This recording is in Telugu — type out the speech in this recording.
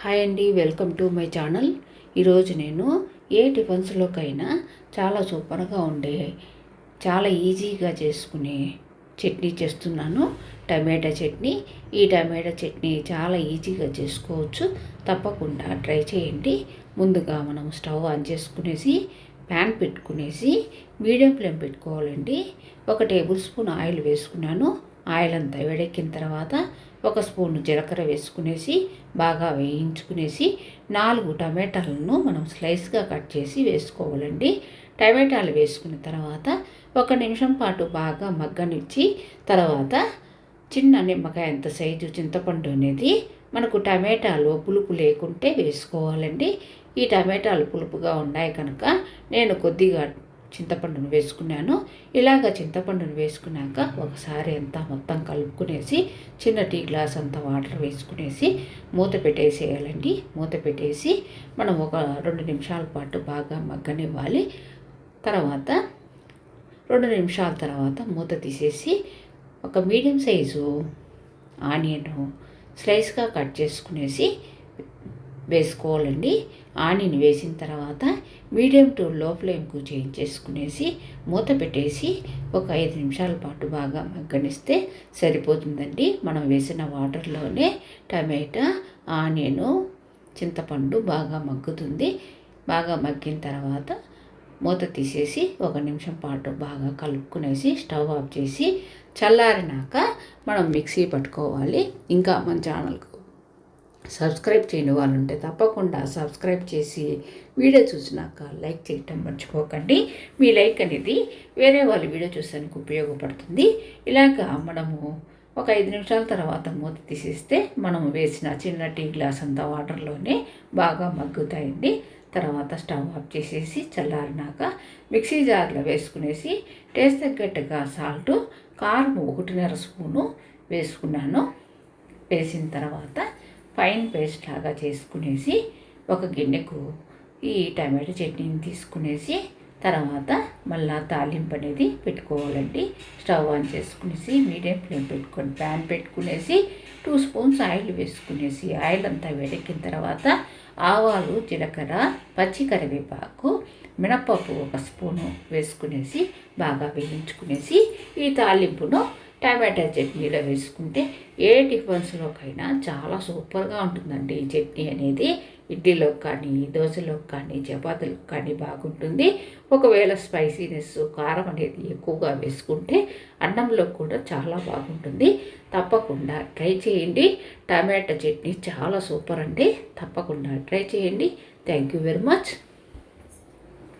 హాయ్ అండి వెల్కమ్ టు మై ఛానల్. ఈరోజు నేను ఏ టిఫిన్స్లోకైనా చాలా సూపర్గా ఉండే చాలా ఈజీగా చేసుకునే చట్నీ చేస్తున్నాను. టమాటా చట్నీ. ఈ టమాటా చట్నీ చాలా ఈజీగా చేసుకోవచ్చు. తప్పకుండా ట్రై చేయండి. ముందుగా మనం స్టవ్ ఆన్ చేసుకునేసి ప్యాన్ పెట్టుకునేసి మీడియం ఫ్లేమ్ పెట్టుకోవాలండి. ఒక టేబుల్ స్పూన్ ఆయిల్ వేసుకున్నాను. ఆయిల్ అంతా వేడెక్కిన తర్వాత ఒక స్పూన్ జీలకర్ర వేసుకునేసి బాగా వేయించుకునేసి నాలుగు టమాటాలను మనం స్లైస్గా కట్ చేసి వేసుకోవాలండి. టమాటాలు వేసుకున్న తర్వాత ఒక నిమిషం పాటు బాగా మగ్గనిచ్చి తర్వాత చిన్న నిమ్మకాయ ఎంత సైజు చింతపండు అనేది మనకు టమాటాలు పులుపు లేకుంటే వేసుకోవాలండి. ఈ టమాటాలు పులుపుగా ఉన్నాయి కనుక నేను కొద్దిగా చింతపండును వేసుకున్నాను. ఇలాగ చింతపండును వేసుకున్నాక ఒకసారి అంతా మొత్తం కలుపుకునేసి చిన్న టీ గ్లాస్ అంతా వాటర్ వేసుకునేసి మూత పెట్టేసేయాలండి. మూత పెట్టేసి మనం ఒక రెండు నిమిషాల పాటు బాగా మగ్గనివ్వాలి. తర్వాత రెండు నిమిషాల తర్వాత మూత తీసేసి ఒక మీడియం సైజు ఆనియన్ స్లైస్గా కట్ చేసుకునేసి వేసుకోవాలండి. ఆనియన్ వేసిన తర్వాత మీడియం టు లో ఫ్లేమ్కు చేంజ్ చేసుకునేసి మూత పెట్టేసి ఒక ఐదు నిమిషాల పాటు బాగా మగ్గనిస్తే సరిపోతుందండి. మనం వేసిన వాటర్లోనే టమాటా ఆనియను చింతపండు బాగా మగ్గుతుంది. బాగా మగ్గిన తర్వాత మూత తీసేసి ఒక నిమిషం పాటు బాగా కలుపుకునేసి స్టవ్ ఆఫ్ చేసి చల్లారినాక మనం మిక్సీ పట్టుకోవాలి. ఇంకా మన ఛానల్కు సబ్స్క్రైబ్ చేయని వాళ్ళు ఉంటే తప్పకుండా సబ్స్క్రైబ్ చేసి వీడియో చూసినాక లైక్ చేయటం మర్చిపోకండి. మీ లైక్ అనేది వేరే వాళ్ళు వీడియో చూసానికి ఉపయోగపడుతుంది. ఇలాగ మనము ఒక ఐదు నిమిషాల తర్వాత మూత తీసేస్తే మనం వేసిన చిన్న టీ గ్లాస్ అంతా వాటర్లోనే బాగా మగ్గుతాయండి. తర్వాత స్టవ్ ఆఫ్ చేసేసి చల్లారినాక మిక్సీ జార్లో వేసుకునేసి టేస్ట్ తగ్గట్టుగా సాల్ట్ కారం ఒకటిన్నర స్పూను వేసుకున్నాను. వేసిన తర్వాత ఫైన్ పేస్ట్ లాగా చేసుకునేసి ఒక గిన్నెకు ఈ టమాటో చట్నీని తీసుకునేసి తర్వాత మళ్ళా తాలింపు అనేది పెట్టుకోవాలండి. స్టవ్ ఆన్ చేసుకునేసి మీడియం ఫ్లేమ్ పెట్టుకొని ప్యాన్ పెట్టుకునేసి టూ స్పూన్స్ ఆయిల్ వేసుకునేసి ఆయిల్ అంతా వేడెక్కిన తర్వాత ఆవాలు జీలకర్ర పచ్చి కరివేపాకు మినప్పప్పు ఒక స్పూను వేసుకునేసి బాగా వేయించుకునేసి ఈ తాలింపును టమాటా చట్నీలో వేసుకుంటే ఏ టిఫిన్స్లోకైనా చాలా సూపర్గా ఉంటుందండి ఈ చట్నీ అనేది. ఇడ్లీలోకి కానీ దోశలోకి కానీ చపాతీలకు కానీ బాగుంటుంది. ఒకవేళ స్పైసీనెస్ కారం అనేది ఎక్కువగా వేసుకుంటే అన్నంలో కూడా చాలా బాగుంటుంది. తప్పకుండా ట్రై చేయండి. టమాటా చట్నీ చాలా సూపర్ అండి. తప్పకుండా ట్రై చేయండి. Thank you very much.